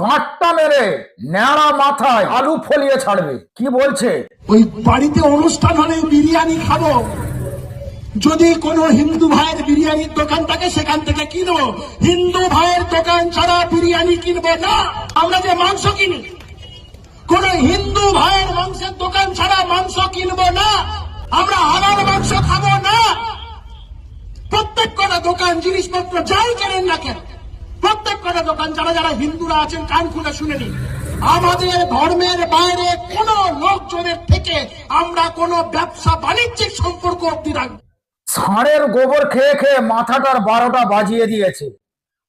গাঁটটা মেরে ন্যাড়া মাথায় আলু ফলিয়ে ছাড়বে। কি বলছে? ওই বাড়িতে অনুষ্ঠান হলে বিরিয়ানি খাব। যদি কোনো হিন্দু ভাইয়ের বিরিয়ানির দোকান থাকে, সেখান থেকে কিনবো। হিন্দু ভাইয়ের দোকান ছাড়া বিরিয়ানি কিনবো না। আমরা যে মাংস কিনি, কোন হিন্দু ভাইয়ের মাংসের দোকান ছাড়া মাংস কিনবো না। আমরা হালাল মাংস খাব না। প্রত্যেক কটা দোকান জিনিসপত্র যাই কেনেন না কেন প্রত্যেক কটা দোকান। যারা যারা হিন্দুরা আছেন, কান খুলে শুনে নিন। আমাদের ধর্মের বাইরে কোন লোকজনের থেকে আমরা কোন ব্যবসা বাণিজ্যিক সম্পর্ক অব্দি রাখব ষাঁড়ের গোবর খেয়ে খেয়ে মাথাটার বারোটা বাজিয়ে দিয়েছে।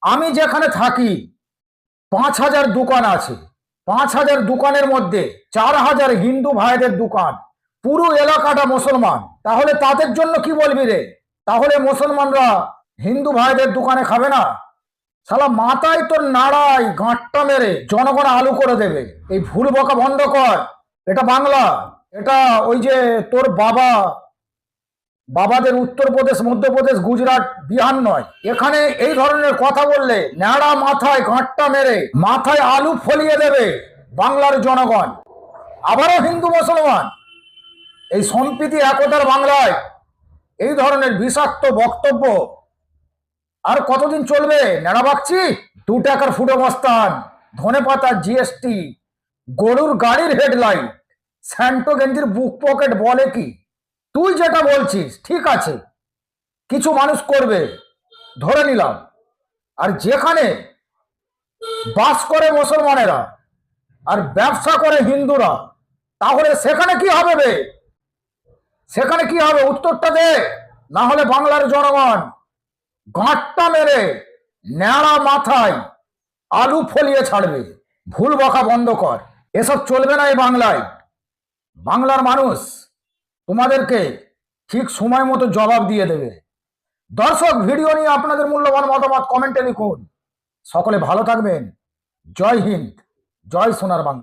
আমি যেখানে থাকি, পাঁচ হাজার দোকান আছে। পাঁচ হাজার দোকানের মধ্যে চার হাজার হিন্দু ভাইদের দোকান। পুরো এলাকাটা মুসলমান। তাহলে তাদের জন্য কি বলবি রে? তাহলে মুসলমানরা হিন্দু ভাইদের দোকানে খাবে না? শালা মাথায় তোর নাড়াই, গাঁটটা মেরে জনগণ আলু করে দেবে। এই ভুল বকা বন্ধ কর। এটা বাংলা। এটা ওই যে তোর বাবা, বাবাদের উত্তরপ্রদেশ, মধ্যপ্রদেশ, গুজরাট, বিহার নয়। এখানে এই ধরনের কথা বললে ন্যাড়া মাথায় গাঁটটা মেরে মাথায় আলু ফলিয়ে দেবে বাংলার জনগণ। আবারও হিন্দু মুসলমান। এই সম্প্রীতি একতার বাংলায়। এই ধরনের বিষাক্ত বক্তব্য আর কতদিন চলবে? ন্যাড়া বাগচি? দু টাকার ফুটো বস্তান ধনে পাতার জিএসটি গরুর গাড়ির হেডলাইট স্যান্টো গেঞ্জির বুক পকেট বলে কি? তুই যেটা বলছিস, ঠিক আছে। কিছু মানুষ করবে, ধরে নিলাম। আর যেখানে বাস করে মুসলমানেরা আর ব্যবসা করে হিন্দুরা, তাহলে সেখানে কি হবে বে? সেখানে কি হবে? উত্তরটা দে, না হলে বাংলার জনগণ। গাঁটটা মেরে ন্যাড়া মাথায় আলু ফলিয়ে ছাড়বে। ভুল বকা বন্ধ কর। এসব চলবে না এই বাংলায়। বাংলার মানুষ তোমাদেরকে ঠিক সময় মতো জবাব দিয়ে দেবে। দর্শক, ভিডিও নিয়ে আপনাদের মূল্যবান মতামত কমেন্টে লিখুন। সকলে ভালো থাকবেন। জয় হিন্দ। জয় সোনার বাংলা।